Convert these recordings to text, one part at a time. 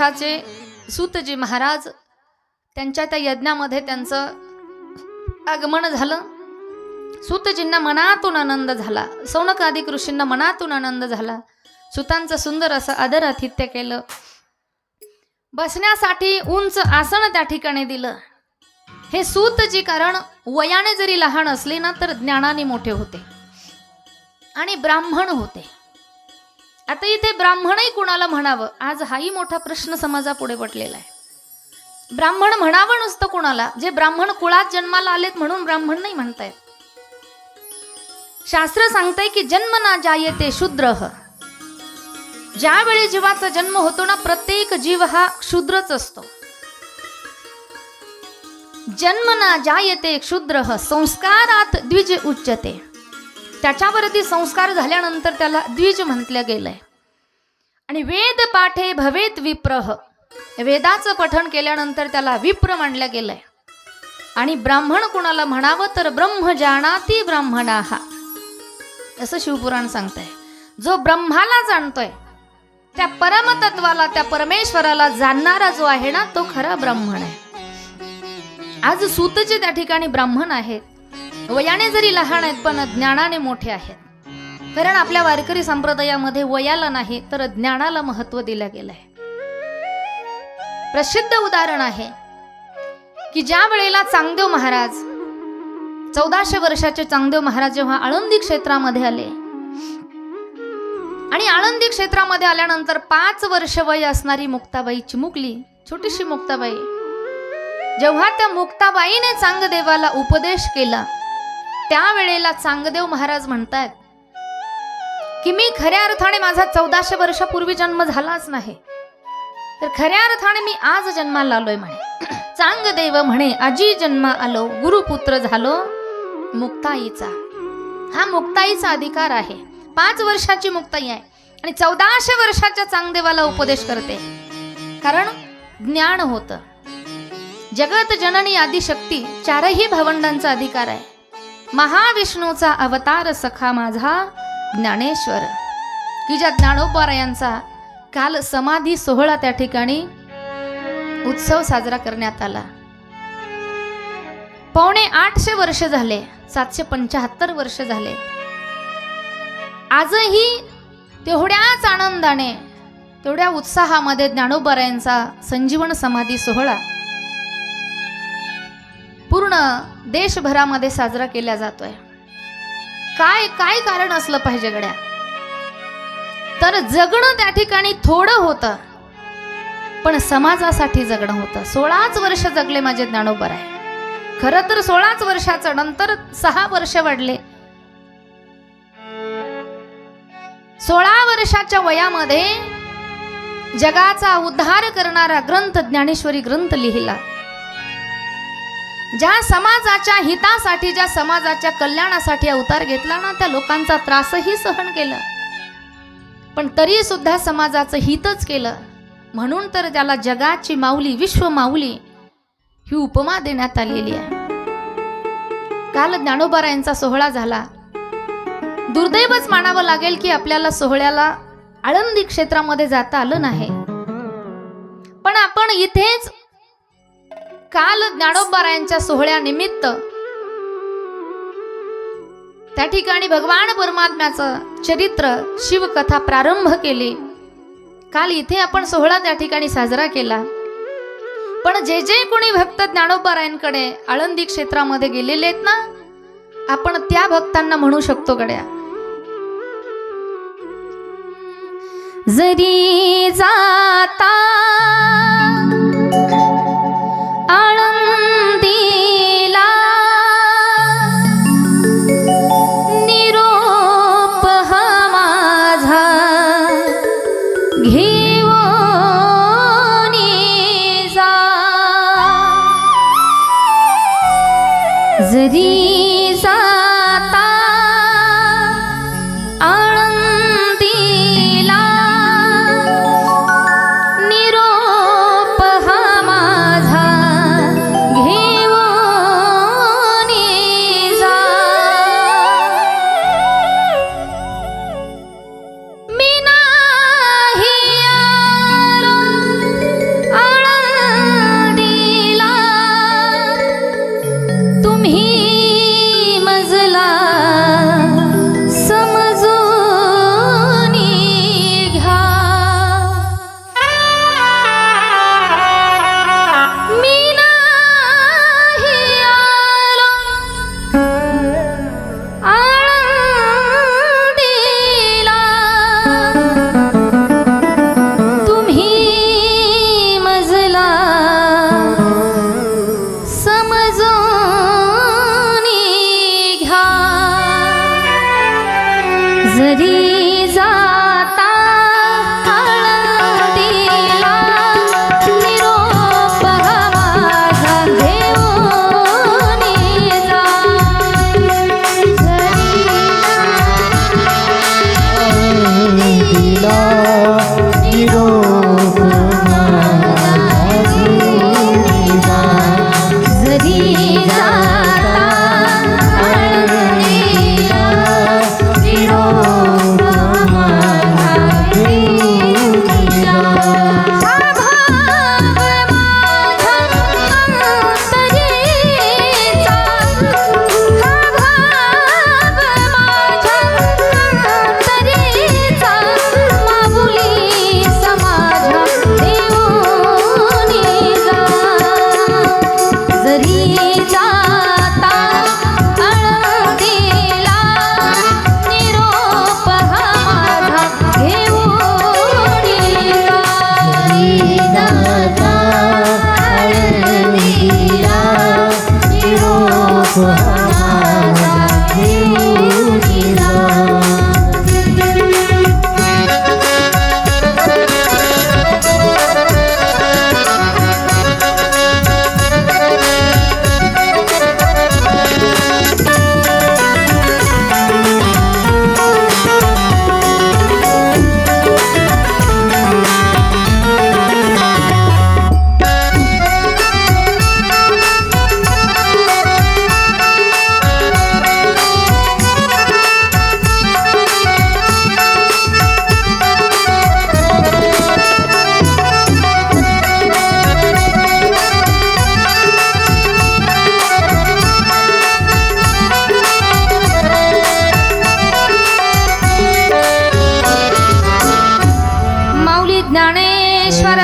चे सूतजी महाराज त्यांच्या त्या यज्ञामध्ये त्यांचं आगमन झालं. सूतजींना मनातून आनंद झाला. सौनक आदी ऋषींना मनातून आनंद झाला. सुतांचं सुंदर असं आदर आतिथ्य केलं. बसण्यासाठी उंच आसन त्या ठिकाणी दिलं. हे सूतजी कारण वयाने जरी लहान असले ना तर ज्ञानाने मोठे होते. आणि ब्राह्मण होते. आता इथे ब्राह्मणही कुणाला म्हणावं? आज हाही मोठा प्रश्न समाजापुढे पडलेला आहे. ब्राह्मण म्हणावं नुसतं कुणाला? जे ब्राह्मण कुळात जन्माला आलेत म्हणून ब्राह्मण नाही म्हणतायत. शास्त्र सांगतंय की जन्म ना जायते शूद्र. ज्यावेळी जीवाचा जन्म होतो ना प्रत्येक जीव हा शूद्रच असतो. जन्म ना जायते क्षुद्र संस्कारात द्विज उच्चते त्याच्यावरती संस्कार झाल्यानंतर त्याला द्विज म्हटलं गेलंय. आणि वेद पाठे भवेत विप्रह. वेदाचं पठण केल्यानंतर त्याला विप्र मांडलं गेलंय. आणि ब्राह्मण कुणाला म्हणावं तर ब्रह्म जाणाती ब्राह्मणा हा असं शिवपुराण सांगतंय. जो ब्रह्माला जाणतोय त्या परमतत्वाला त्या परमेश्वराला जाणणारा जो आहे ना तो खरा ब्राह्मण आहे. आज सूतचे त्या ठिकाणी ब्राह्मण आहेत. वयाने जरी लहान आहेत पण ज्ञानाने मोठे आहेत. कारण आपल्या वारकरी संप्रदायामध्ये वयाला नाही तर ज्ञानाला महत्त्व दिलं गेलंय प्रसिद्ध उदाहरण आहे की ज्या वेळेला चांगदेव महाराज चौदाशे वर्षाचे चांगदेव महाराज जेव्हा आळंदी क्षेत्रामध्ये आले आणि आळंदी क्षेत्रामध्ये आल्यानंतर पाच वर्ष वय असणारी मुक्ताबाई चिमुकली छोटीशी मुक्ताबाई जेव्हा त्या मुक्ताबाईने चांगदेवाला उपदेश केला त्यावेळेला चांगदेव महाराज म्हणतात की मी खऱ्या अर्थाने माझा चौदाशे वर्षापूर्वी जन्म झालाच नाही. तर खऱ्या अर्थाने मी आज जन्माला आलोय म्हणे. चांगदेव म्हणे आजी जन्मा आलो गुरुपुत्र झालो मुक्ताईचा. हा मुक्ताईचा अधिकार आहे. पाच वर्षाची मुक्ताई आहे आणि चौदाशे वर्षाच्या चांगदेवाला उपदेश करते. कारण ज्ञान होतं. जगत जननी आदिशक्ती चारही भावंडांचा अधिकार आहे. महाविष्णूचा अवतार सखा माझा ज्ञानेश्वर. की ज्या ज्ञानोपारायांचा काल समाधी सोहळा त्या ठिकाणी उत्सव साजरा करण्यात आला. पावणे आठशे वर्ष झाले सातशे पंच्याहत्तर वर्ष झाले. आजही तेवढ्याच आनंदाने तेवढ्या उत्साहामध्ये ज्ञानोबारायांचा संजीवन समाधी सोहळा पूर्ण देशभरामध्ये साजरा केला जातोय. काय काय कारण असलं पाहिजे गड्या? तर जगणं त्या ठिकाणी थोडं होतं पण समाजासाठी जगणं होतं. सोळाच वर्ष जगले माझे ज्ञानोबर आहे. खरं तर सोळाच वर्षाचं नंतर सहा वर्ष वाढले. सोळा वर्षाच्या वयामध्ये जगाचा उद्धार करणारा ग्रंथ ज्ञानेश्वरी ग्रंथ लिहिला. ज्या समाजाच्या हितासाठी ज्या समाजाच्या कल्याणासाठी अवतार घेतला ना त्या लोकांचा त्रासही सहन केला. पण तरी सुद्धा समाजाचं हितच केलं. म्हणून तर त्याला जगाची माऊली विश्व माऊली ही उपमा देण्यात आलेली आहे. काल ज्ञानोबारायांचा सोहळा झाला. दुर्दैवच मानावं लागेल की आपल्याला सोहळ्याला आळंदी क्षेत्रामध्ये जाता आलं नाही. पण आपण इथेच काल ज्ञानोबारायांच्या सोहळ्यानिमित्त त्या ठिकाणी भगवान परमात्म्याचं चरित्र शिवकथा प्रारंभ केली. काल इथे आपण सोहळा त्या ठिकाणी साजरा केला. पण जे जे कोणी भक्त ज्ञानोबारायांकडे आळंदी क्षेत्रामध्ये गेलेले आहेत ना आपण त्या भक्तांना म्हणू शकतो गड्या. जरी जाता जरी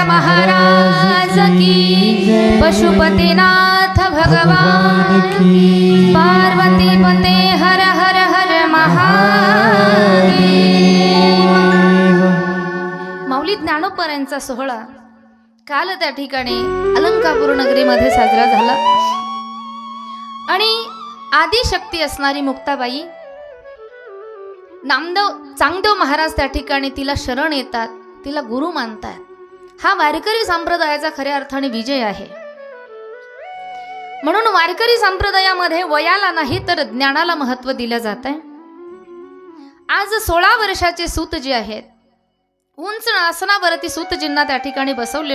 महाराज की। पशुपतिनाथ भगवान की। पार्वती पते हर हर हर महादेव। माऊली ज्ञानोपर्यंतचा सोहळा काल त्या ठिकाणी अलंकापूर नगरीमध्ये साजरा झाला. आणि आदिशक्ती असणारी मुक्ताबाई नामदेव चांगदेव महाराज त्या ठिकाणी तिला शरण येतात. तिला गुरु मानतात हा वारकरी संप्रदायाचा खऱ्या अर्थाने विजय आहे. म्हणून वारकरी संप्रदायामध्ये वयाला नाही तर ज्ञानाला महत्त्व दिलं जात आहे आज सोळा वर्षाचे सूत जे आहेत उंच आसनावरती सूतजींना त्या ठिकाणी बसवले